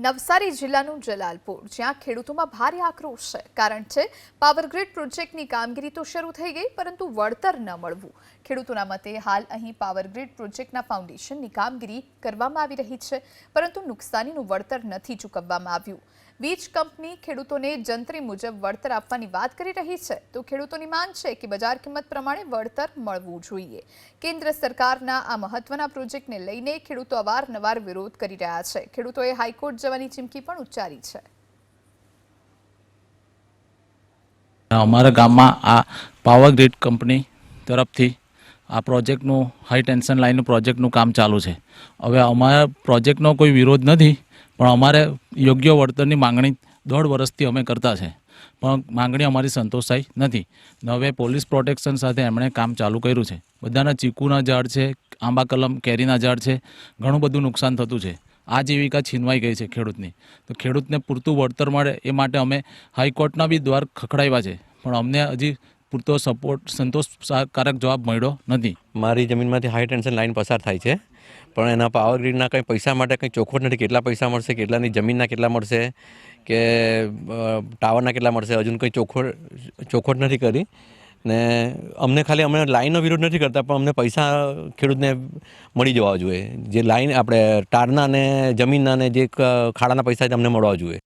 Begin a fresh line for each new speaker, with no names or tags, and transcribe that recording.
નવસારી જિલ્લાનું જલાલપુર, જ્યાં ખેડૂતોમાં ભારે આક્રોશ છે. કારણ છે પાવરગ્રીડ પ્રોજેક્ટની કામગીરી તો શરૂ થઈ ગઈ, પરંતુ વળતર ન મળવું. ખેડૂતોના મતે હાલ અહીં પાવરગ્રીડ પ્રોજેક્ટના ફાઉન્ડેશનની કામગીરી કરવામાં આવી રહી છે, પરંતુ નુકસાનીનું વળતર નથી ચૂકવવામાં આવ્યું. વીજ કંપની ખેડૂતોને જંત્રી મુજબ વળતર આપવાની વાત કરી રહી છે. તો ખેડૂતોની માંગ છે કે બજાર કિંમત પ્રમાણે વળતર મળવું જોઈએ. કેન્દ્ર સરકારના આ મહત્વના પ્રોજેક્ટને લઈને ખેડૂતો અવારનવાર વિરોધ કરી રહ્યા છે. ખેડૂતોએ હાઈકોર્ટ જવાની ચીમકી પણ ઉચ્ચારી છે.
અમારા ગામમાં આ પાવર ગ્રીડ કંપની તરફથી આ પ્રોજેક્ટનું હાઈ ટેન્શન લાઇનનું પ્રોજેક્ટનું કામ ચાલુ છે. હવે અમારા પ્રોજેક્ટનો કોઈ વિરોધ નથી. પણ અમારે યોગ્ય વળતરની માંગણી દોઢ વર્ષથી અમે કરતા છે. પણ માંગણી અમારી સંતોષાઈ નથી. હવે પોલીસ પ્રોટેક્શન સાથે એમણે કામ ચાલુ કર્યું છે. બધાના ચીકુના ઝાડ છે, આંબા કલમ, કેરીના ઝાડ છે, ઘણું બધું નુકસાન થતું છે. આજીવિકા છીનવાઈ ગઈ છે ખેડૂતની. તો ખેડૂતને પૂરતું વળતર મળે એ માટે અમે હાઈકોર્ટના બી દ્વાર ખખડાવ્યા છે. પણ અમને હજી પૂરતો સપોર્ટ સંતોષકારક જવાબ મળ્યો નથી.
મારી જમીનમાંથી હાઈ ટેન્શન લાઈન પસાર થાય છે. પણ એના પાવર ગ્રીડના કંઈ પૈસા માટે કંઈ ચોખવટ નથી. કેટલા પૈસા મળશે, કેટલાની જમીનના કેટલા મળશે, કે ટાવરના કેટલા મળશે હજુ કંઈ ચોખવટ ચોખવટ નથી કરી. ને અમને ખાલી અમે લાઈનનો વિરોધ નથી કરતા, પણ અમને પૈસા ખેડૂતને મળી જવા જોઈએ. જે લાઈન આપણે ટારના ને જમીનના ને જે ખાડાના પૈસા અમને મળવા જોઈએ.